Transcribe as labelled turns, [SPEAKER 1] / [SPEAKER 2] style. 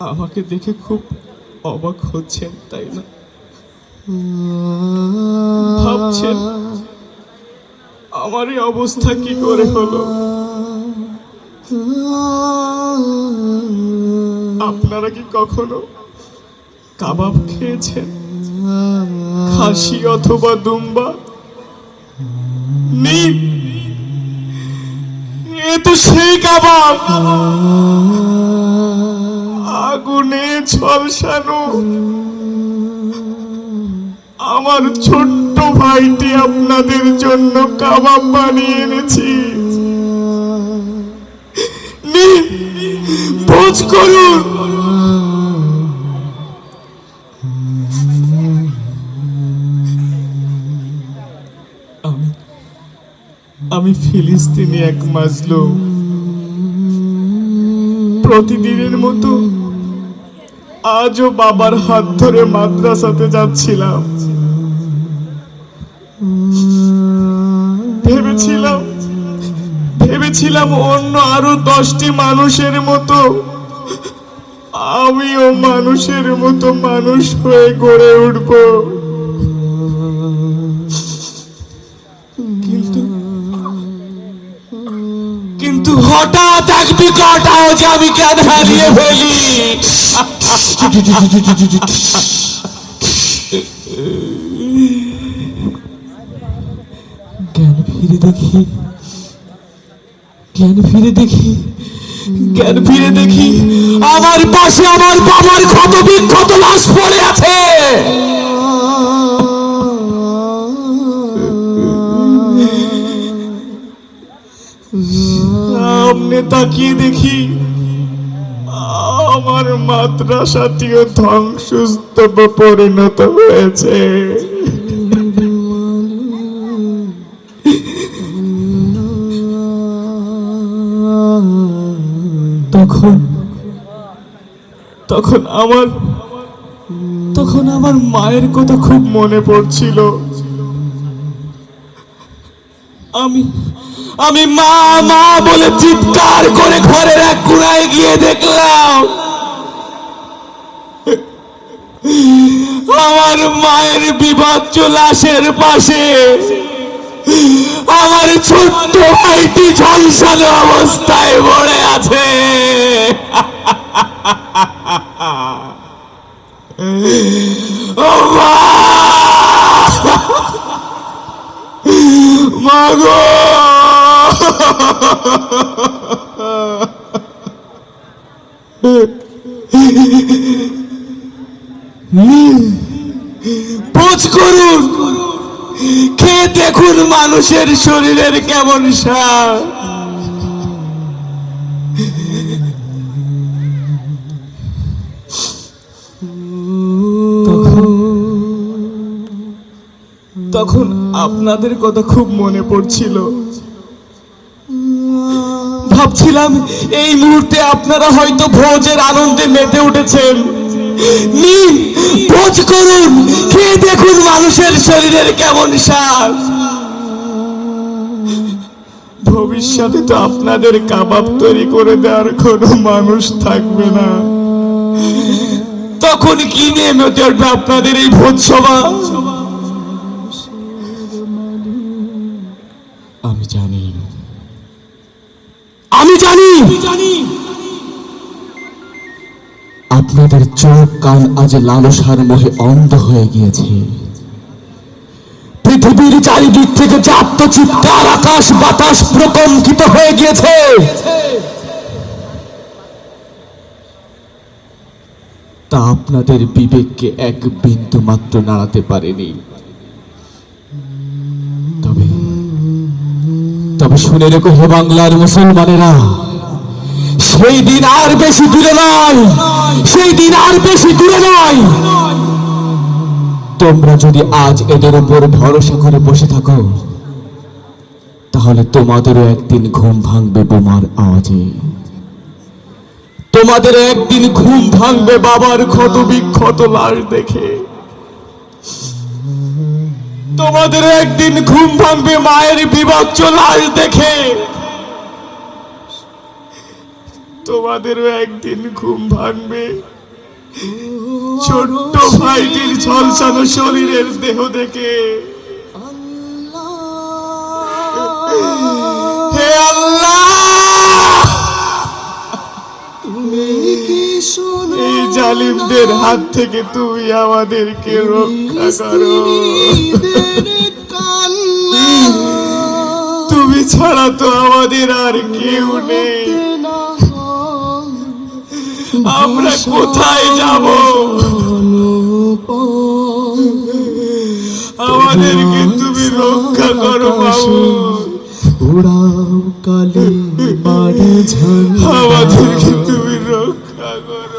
[SPEAKER 1] আমাকে দেখে খুব অবাক হচ্ছেন, তাই না? ভাবছেন, আমার এই অবস্থা কি করে হলো? আপনারা কি কখনো কাবাব খেয়েছেন? খাসি অথবা দুম্বা? এ তো সেই কাবাব! আগুনে আমার ছোট্ট ভাইটি আপনাদের জন্য কাবাব বানিয়ে এনেছি। ভোজ করুন। আমি ফিলিস্তিনি এক মাজলুম। প্রতিদিনের মতো আজও বাবার হাত ধরে মাদ্রাসাতে যাচ্ছিলাম। ভেবেছিলাম ভেবেছিলাম অন্য আরও দশটি মানুষের মতো, আমিও মানুষের মতো মানুষ হয়ে গড়ে উঠব। হঠাৎ এক বিকট আওয়াজে আমি জ্ঞান হারিয়ে ফেলি? জ্ঞান ফিরে দেখি? জ্ঞান ফিরে দেখি? জ্ঞান ফিরে দেখি? আমার পাশে আমার বাবার ক্ষত বিক্ষত লাশ পড়ে আছে। তাকিয়ে দেখি আমার মাদ্রাসাটিও ধ্বংসস্তূপে পরিণত হয়েছে। তখন তখন আমার তখন আমার মায়ের কথা খুব মনে পড়ছিল। আমি আমি মা মা বলে চিৎকার করে ঘরের এক কোনায় গিয়ে দেখলাম, আমার মায়ের বিভৎস লাশের পাশে আমার ছোট্ট ভাইটি ঝলসানো অবস্থায় পড়ে আছে। ও খেয়ে দেখুন মানুষের শরীরের কেমন সার। তখন আপনাদের কথা খুব মনে পড়ছিল। ভাবছিলাম এই মুহূর্তে আপনারা হয়তো ভোজের আনন্দে মেতে উঠেছেন। নিন ভোজ করুন খেয়ে দেখুন মানুষের শরীরের কেমন স্বাদ ভবিষ্যতে তো আপনাদের কাবাব তৈরি করে দেওয়ার কোনো মানুষ থাকবে না। তখন কি নিয়ে মেতে উঠবে আপনাদের এই ভোজ সভা? আমি জানি। আমি জানি জানি।
[SPEAKER 2] আপনাদের চোখ কান আজ লালসার মোহে অন্ধ হয়ে গিয়েছে। পৃথিবীর চারিদিক থেকে যে আত্মচিৎকার আকাশ বাতাস প্রকম্পিত হয়ে গিয়েছে। তা আপনাদের বিবেককে এক বিন্দু মাত্র নাড়াতে পারেনি। তবে তবে শুনে রেখো বাংলার মুসলমানেরা। সেই দিন আর বেশি দূরে নয়। সেই দিন আর বেশি দূরে নয়। তোমরা যদি আজ এদের উপর ভরসা করে বসে থাকো, তাহলে তোমাদেরও একদিন ঘুম ভাঙবে বোমার আওয়াজে।
[SPEAKER 1] তোমাদের একদিন ঘুম ভাঙবে বাবার ক্ষত বিক্ষত লাশ দেখে। তোমাদের একদিন ঘুম ভাঙবে মায়ের বিভৎস লাশ দেখে। তোমাদেরও একদিন ঘুম ভাঙবে। ছোট্ট ভাইটির ঝলসানো শরীরের দেহ দেখে। হে আল্লাহ! এই জালিমদের হাত থেকে তুমি আমাদেরকে রক্ষা করো। তুমি ছাড়া তো আমাদের আর কেউ নেই। আমরা কোথায় যাব? আমাদেরকে তুমি রক্ষা করো
[SPEAKER 3] উড়াও কালে মারি ঝাল
[SPEAKER 1] আমাদেরকে তুমি রক্ষা করো।